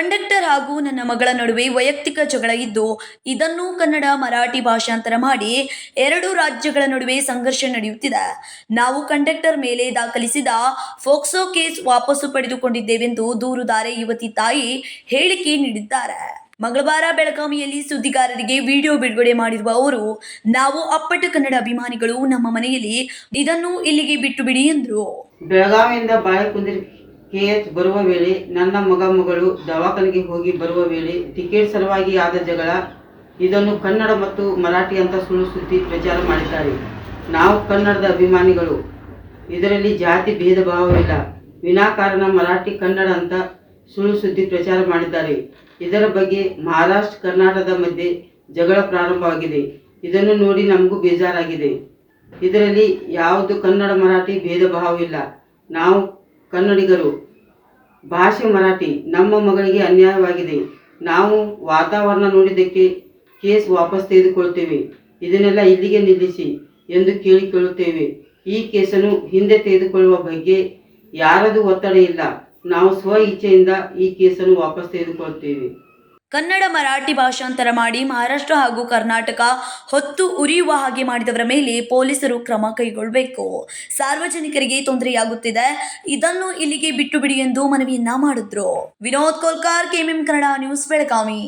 ಹಾಗೂ ನನ್ನ ಮಗಳ ನಡುವೆ ವೈಯಕ್ತಿಕ ಜಗಳ ಇದ್ದು, ಇದನ್ನು ಕನ್ನಡ ಮರಾಠಿ ಭಾಷಾಂತರ ಮಾಡಿ ಎರಡು ರಾಜ್ಯಗಳ ನಡುವೆ ಸಂಘರ್ಷ ನಡೆಯುತ್ತಿದೆ. ನಾವು ಕಂಡಕ್ಟರ್ ಮೇಲೆ ದಾಖಲಿಸಿದ ಫೋಕ್ಸೋ ಕೇಸ್ ವಾಪಸ್ಸು ಪಡೆದುಕೊಂಡಿದ್ದೇವೆಂದು ದೂರುದಾರೆ ಯುವತಿ ತಾಯಿ ಹೇಳಿಕೆ ನೀಡಿದ್ದಾರೆ. ಮಂಗಳವಾರ ಬೆಳಗಾವಿಯಲ್ಲಿ ಸುದ್ದಿಗಾರರಿಗೆ ವಿಡಿಯೋ ಬಿಡುಗಡೆ ಮಾಡಿರುವ ಅವರು, ನಾವು ಅಪ್ಪಟ ಕನ್ನಡ ಅಭಿಮಾನಿಗಳು ನಮ್ಮ ಮನೆಯಲ್ಲಿ, ಇದನ್ನು ಇಲ್ಲಿಗೆ ಬಿಟ್ಟು ಬಿಡಿ ಎಂದರು. ಬೆಳಗಾವಿಯಿಂದ ಬಾಳೆಕುಂದ್ರಿ ಕೆ ಎಚ್ ಬರುವ ವೇಳೆ ನನ್ನ ಮಗ ಮಗಳು ದವಾಖಾನೆಗೆ ಹೋಗಿ ಬರುವ ವೇಳೆ ಟಿಕೆಟ್ ಸಲುವಾಗಿ ಆದ ಜಗಳ, ಇದನ್ನು ಕನ್ನಡ ಮತ್ತು ಮರಾಠಿ ಅಂತ ಸುಳ್ಳು ಸುದ್ದಿ ಪ್ರಚಾರ ಮಾಡಿದ್ದಾರೆ. ನಾವು ಕನ್ನಡದ ಅಭಿಮಾನಿಗಳು. ಇದರಲ್ಲಿ ಜಾತಿ ಭೇದ ಭಾವವಿಲ್ಲ. ವಿನಾಕಾರಣ ಮರಾಠಿ ಕನ್ನಡ ಅಂತ ಸುಳ್ಳು ಸುದ್ದಿ ಪ್ರಚಾರ ಮಾಡಿದ್ದಾರೆ. ಇದರ ಬಗ್ಗೆ ಮಹಾರಾಷ್ಟ್ರ, ಕರ್ನಾಟಕದ ಮಧ್ಯೆ ಜಗಳ ಪ್ರಾರಂಭವಾಗಿದೆ ಇದನ್ನು ನೋಡಿ ನಮಗೂ ಬೇಜಾರಾಗಿದೆ. ಇದರಲ್ಲಿ ಯಾವುದು ಕನ್ನಡ ಮರಾಠಿ ಭೇದ ಭಾವವಿಲ್ಲ. ನಾವು ಕನ್ನಡಿಗರು. ಭಾಷೆ ಮರಾಠಿ. ನಮ್ಮ ಮಗಳಿಗೆ ಅನ್ಯಾಯವಾಗಿದೆ. ನಾವು ವಾತಾವರಣ ನೋಡಿದ್ದಕ್ಕೆ ಕೇಸ್ ವಾಪಸ್ ತೆಗೆದುಕೊಳ್ತೇವೆ. ಇದನ್ನೆಲ್ಲ ಇಲ್ಲಿಗೆ ನಿಲ್ಲಿಸಿ ಎಂದು ಕೇಳಿಕೊಳ್ಳುತ್ತೇವೆ. ಈ ಕೇಸನ್ನು ಹಿಂದೆ ತೆಗೆದುಕೊಳ್ಳುವ ಬಗ್ಗೆ ಯಾರದು ಒತ್ತಡ ಇಲ್ಲ. ನಾವು ಸ್ವ ಇಚ್ಛೆಯಿಂದ ಈ ಕೇಸನ್ನು ವಾಪಸ್ ತೆಗೆದುಕೊಳ್ತೇವೆ. ಕನ್ನಡ ಮರಾಠಿ ಭಾಷಾಂತರ ಮಾಡಿ ಮಹಾರಾಷ್ಟ್ರ ಹಾಗೂ ಕರ್ನಾಟಕ ಹೊತ್ತು ಉರಿಯುವ ಹಾಗೆ ಮಾಡಿದವರ ಮೇಲೆ ಪೊಲೀಸರು ಕ್ರಮ ಕೈಗೊಳ್ಳಬೇಕು ಸಾರ್ವಜನಿಕರಿಗೆ ತೊಂದರೆಯಾಗುತ್ತಿದೆ. ಇದನ್ನು ಇಲ್ಲಿಗೆ ಬಿಟ್ಟು ಬಿಡಿ ಎಂದು ಮನವಿಯನ್ನ ಮಾಡಿದ್ರು. Vinod Kolkar, KMM Kannada news Belagavi.